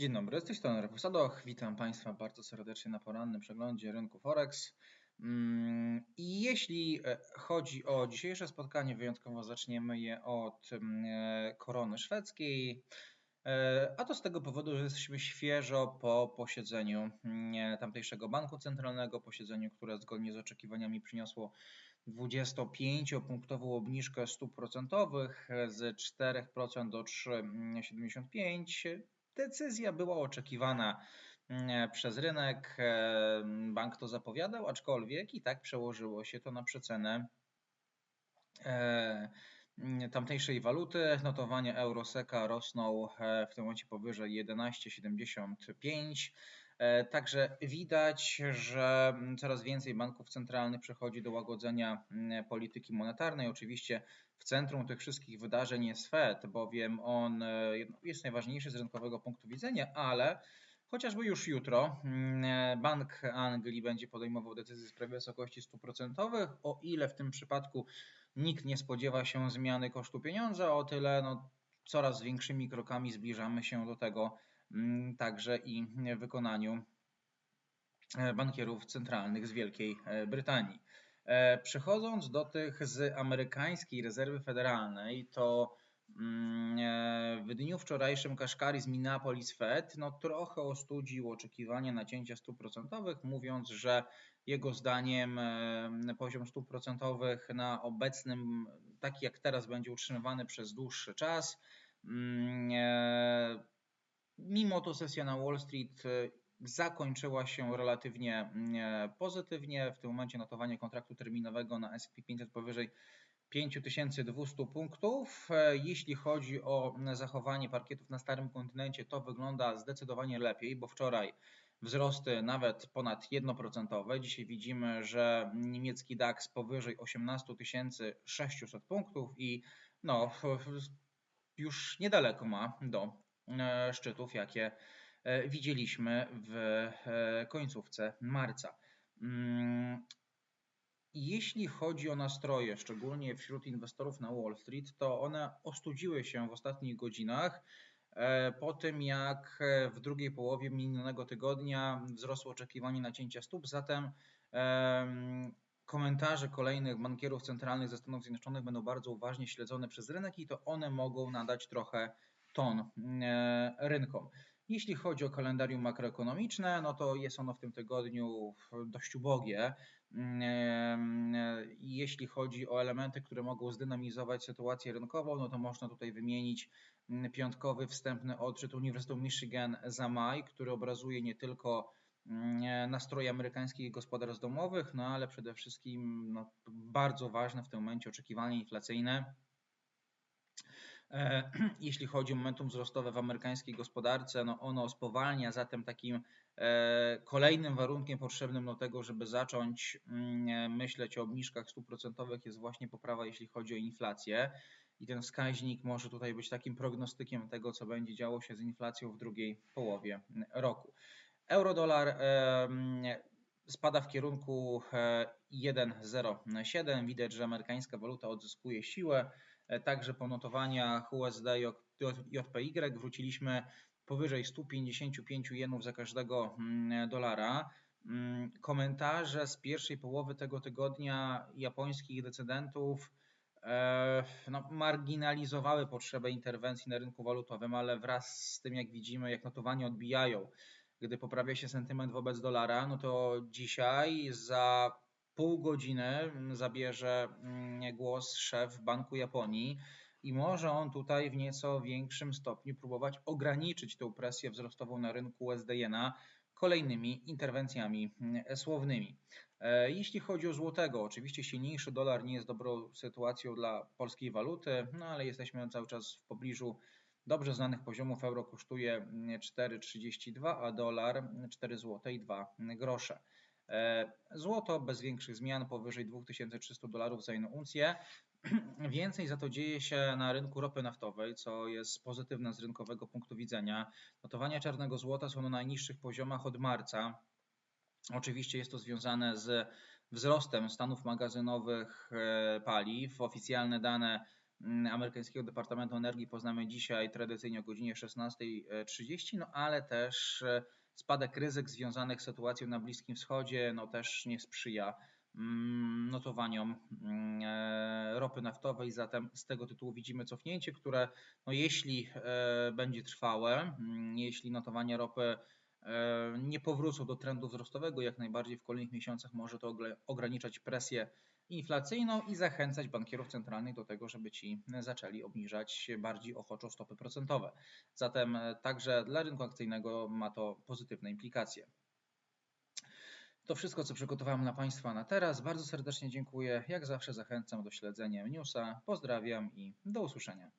Dzień dobry, z tej strony Rafał Sadoch. Witam Państwa bardzo serdecznie na porannym przeglądzie rynku Forex. Mm, I jeśli e, chodzi o dzisiejsze spotkanie, wyjątkowo zaczniemy je od mm, e, korony szwedzkiej. E, a to z tego powodu, że jesteśmy świeżo po posiedzeniu mm, tamtejszego banku centralnego, posiedzeniu, które zgodnie z oczekiwaniami przyniosło 25-punktową obniżkę stóp procentowych z 4% do 3,75%. Decyzja była oczekiwana mm, przez rynek. E, bank to zapowiadał, aczkolwiek i tak przełożyło się to na przecenę e, tamtejszej waluty. Notowania Euroseka rosną e, w tym momencie powyżej 11,75. Także widać, że coraz więcej banków centralnych przechodzi do łagodzenia polityki monetarnej. Oczywiście w centrum tych wszystkich wydarzeń jest Fed, bowiem on e, jest najważniejszy z rynkowego punktu widzenia, ale chociażby już jutro mm, Bank Anglii będzie podejmował decyzję w sprawie wysokości stóp procentowych, o ile w tym przypadku nikt nie spodziewa się zmiany kosztu pieniądza, o tyle no, coraz większymi krokami zbliżamy się do tego mm, także i wykonaniu e, bankierów centralnych z Wielkiej e, Brytanii. E, przechodząc do tych z amerykańskiej rezerwy federalnej, to mm, w dniu wczorajszym Kaszkari z Minneapolis Fed no, trochę ostudził oczekiwania nacięcia stóp procentowych, mówiąc, że jego zdaniem poziom stóp procentowych na obecnym, taki jak teraz, będzie utrzymywany przez dłuższy czas. Mimo to sesja na Wall Street zakończyła się relatywnie mm, pozytywnie. W tym momencie notowanie kontraktu terminowego na S&P 500 powyżej 5200 punktów. Jeśli chodzi o zachowanie parkietów na starym kontynencie, to wygląda zdecydowanie lepiej, bo wczoraj wzrosty nawet ponad 1%. Dzisiaj widzimy, że niemiecki DAX powyżej 18 600 punktów i no, już niedaleko ma do szczytów, jakie E, widzieliśmy w e, końcówce marca. Mm, jeśli chodzi o nastroje, szczególnie wśród inwestorów na Wall Street, to one ostudziły się w ostatnich godzinach e, po tym, jak w drugiej połowie minionego tygodnia wzrosło oczekiwanie nacięcia stóp, zatem komentarze kolejnych bankierów centralnych ze Stanów Zjednoczonych będą bardzo uważnie śledzone przez rynek i to one mogą nadać trochę ton rynkom. Jeśli chodzi o kalendarium makroekonomiczne, no to jest ono w tym tygodniu dość ubogie. Mm, jeśli chodzi o elementy, które mogą zdynamizować sytuację rynkową, no to można tutaj wymienić mm, piątkowy wstępny odczyt Uniwersytetu Michigan za maj, który obrazuje nie tylko mm, nastroje amerykańskich gospodarstw domowych, no ale przede wszystkim no, bardzo ważne w tym momencie oczekiwania inflacyjne E, jeśli chodzi o momentum wzrostowe w amerykańskiej gospodarce, no ono spowalnia, zatem takim e, kolejnym warunkiem potrzebnym do tego, żeby zacząć mm, myśleć o obniżkach stóp procentowych jest właśnie poprawa, jeśli chodzi o inflację. I ten wskaźnik może tutaj być takim prognostykiem tego, co będzie działo się z inflacją w drugiej połowie roku. Euro-dolar e, spada w kierunku 1,07. Widać, że amerykańska waluta odzyskuje siłę. E, także po notowaniach USD JPY wróciliśmy powyżej 155 jenów za każdego mm, dolara. Mm, komentarze z pierwszej połowy tego tygodnia japońskich decydentów e, no, marginalizowały potrzebę interwencji na rynku walutowym, ale wraz z tym, jak widzimy, jak notowania odbijają, gdy poprawia się sentyment wobec dolara, no to dzisiaj za pół godziny zabierze mm, głos szef Banku Japonii i może on tutaj w nieco większym stopniu próbować ograniczyć tę presję wzrostową na rynku USD-Jena kolejnymi interwencjami mm, słownymi. E, jeśli chodzi o złotego, oczywiście silniejszy dolar nie jest dobrą sytuacją dla polskiej waluty, no ale jesteśmy cały czas w pobliżu dobrze znanych poziomów. Euro kosztuje 4,32, mm, a dolar 4 zł i 2 grosze. E, złoto bez większych zmian powyżej 2300 dolarów za jedną uncję. Więcej za to dzieje się na rynku ropy naftowej, co jest pozytywne z rynkowego punktu widzenia. Notowania czarnego złota są na najniższych poziomach od marca. Oczywiście jest to związane z wzrostem stanów magazynowych e, paliw. Oficjalne dane mm, amerykańskiego Departamentu Energii poznamy dzisiaj tradycyjnie o godzinie 16.30, no ale też e, spadek ryzyk związanych z sytuacją na Bliskim Wschodzie no też nie sprzyja mm, notowaniom mm, e, ropy naftowej, zatem z tego tytułu widzimy cofnięcie, które no jeśli e, będzie trwałe, jeśli notowania ropy nie powrócą do trendu wzrostowego, jak najbardziej w kolejnych miesiącach może to ograniczać presję inflacyjną i zachęcać bankierów centralnych do tego, żeby ci zaczęli obniżać bardziej ochoczo stopy procentowe. Zatem e, także dla rynku akcyjnego ma to pozytywne implikacje. To wszystko, co przygotowałem dla Państwa na teraz. Bardzo serdecznie dziękuję. Jak zawsze zachęcam do śledzenia newsa. Pozdrawiam i do usłyszenia.